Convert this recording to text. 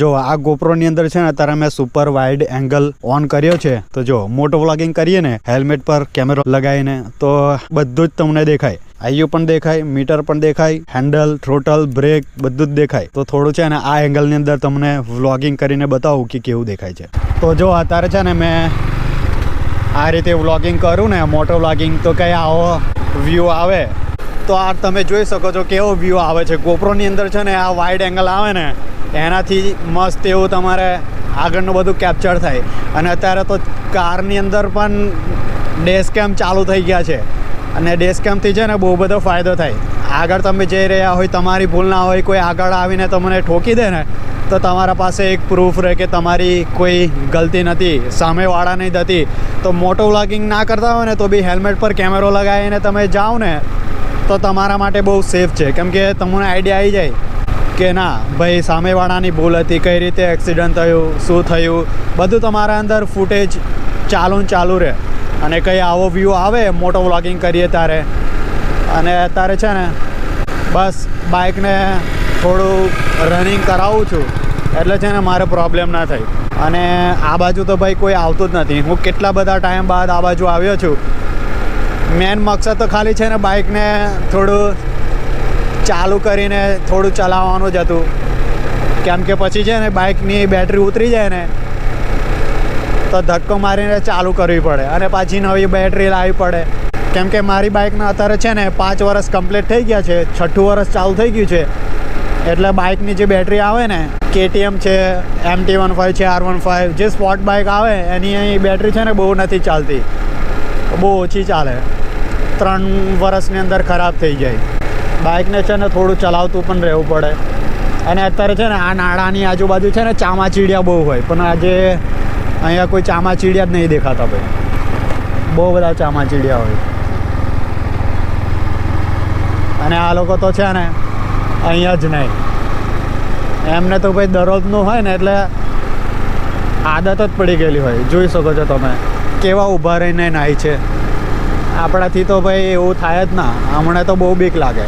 જો આ ગોપ્રોની અંદર છે ને, અત્યારે મેં સુપર વાઇડ એંગલ ઓન કર્યો છે. તો જો, મોટો વ્લોગિંગ કરીએ ને હેલ્મેટ પર કેમેરો લગાવીને, તો બધું જ તમને દેખાય. આઈયુ પણ દેખાય મીટર પણ દેખાય હેન્ડલ થ્રોટલ બ્રેક બધું જ દેખાય. તો થોડું છે ને, આ એંગલની અંદર તમને વ્લોગિંગ કરીને બતાવું કે કેવું દેખાય છે. તો જો, અત્યારે છે ને, મેં આ રીતે વ્લોગિંગ કરું ને, મોટો વ્લોગિંગ તો કંઈ આવો વ્યૂ આવે. તો આ તમે જોઈ શકો છો કેવો વ્યૂ આવે છે. ગોપ્રોની અંદર છે ને, આ વાઇડ એંગલ આવે ને એનાથી મસ્ત એવું તમારે આગળનું બધું કેપ્ચર થાય. અને અત્યારે તો કારની અંદર પણ ડેશ ચાલુ થઈ ગયા છે. અને ડેશ છે ને બહુ બધો ફાયદો થાય. આગળ તમે જઈ રહ્યા હોય, તમારી ભૂલ ના હોય, કોઈ આગળ આવીને તમને ઠોકી દે ને, તો તમારા પાસે એક પ્રૂફ રહે કે તમારી કોઈ ગલતી નથી, સામેવાળા નહીં થતી તો મોટો વ્લોગિંગ ના કરતા હોય ને, તો બી હેલ્મેટ પર કેમેરો લગાવીને તમે જાઓ ને, તો તમારા માટે બહુ સેફ છે. કેમ કે તમને આઈડિયા આવી જાય. કે ના, ભાઈ, સામેવાળાની ભૂલ હતી, કઈ રીતે એક્સિડન્ટ થયું, શું થયું? બધું તમારા અંદર ફૂટેજ ચાલુ ને ચાલુ રહે. અને કંઈ આવો વ્યૂ આવે, મોટો વ્લોગિંગ કરીએ ત્યારે. અને અત્યારે છે ને, બસ બાઇકને થોડું રનિંગ કરાવું છું, એટલે છે ને મારે પ્રોબ્લેમ ના થાય. અને આ બાજુ તો ભાઈ કોઈ આવતું જ નથી. હું કેટલા બધા ટાઈમ બાદ આ બાજુ આવ્યો છું. મેન મકસદ તો ખાલી છે ને બાઇકને થોડું ચાલુ કરીને થોડું ચલાવવાનું જ હતું. કેમ કે પછી છે ને બાઇકની બેટરી ઉતરી જાય ને, તો ધક્કો મારીને ચાલુ કરવી પડે અને પાછી નવી બેટરી લાવવી પડે. કેમ કે મારી બાઇકના અત્યારે છે ને પાંચ વર્ષ કમ્પ્લીટ થઈ ગયા છે, છઠ્ઠું વર્ષ ચાલુ થઈ ગયું છે. એટલે બાઇકની જે બેટરી આવે ને, કેટીએમ છે, એમ ટી વન ફાઇવ છે, આર વન ફાઇવ જે સ્પોર્ટ બાઇક આવે એની અહીં બેટરી છે ને બહુ નથી ચાલતી. બહુ ઓછી ચાલે. ત્રણ વર્ષની અંદર ખરાબ થઈ જાય. બાઇકને છે ને થોડું ચલાવતું પણ રહેવું પડે. અને અત્યારે છે ને આ નાળાની આજુબાજુ છે ને ચામાચીડિયા બહુ હોય. પણ આજે અહીંયા કોઈ ચામાચીડિયા જ નહીં દેખાતા ભાઈ. બહુ બધા ચામાચીડિયા હોય. અને આ લોકો તો છે ને અહીંયા જ નહીં. એમને તો ભાઈ દરરોજનું હોય ને એટલે આદત જ પડી ગયેલી હોય. જોઈ શકો છો તમે કેવા ઊભા રહીને નાહી છે. આપણાથી તો ભાઈ એવું થાય જ ના. હમણાં તો બહુ બીક લાગે.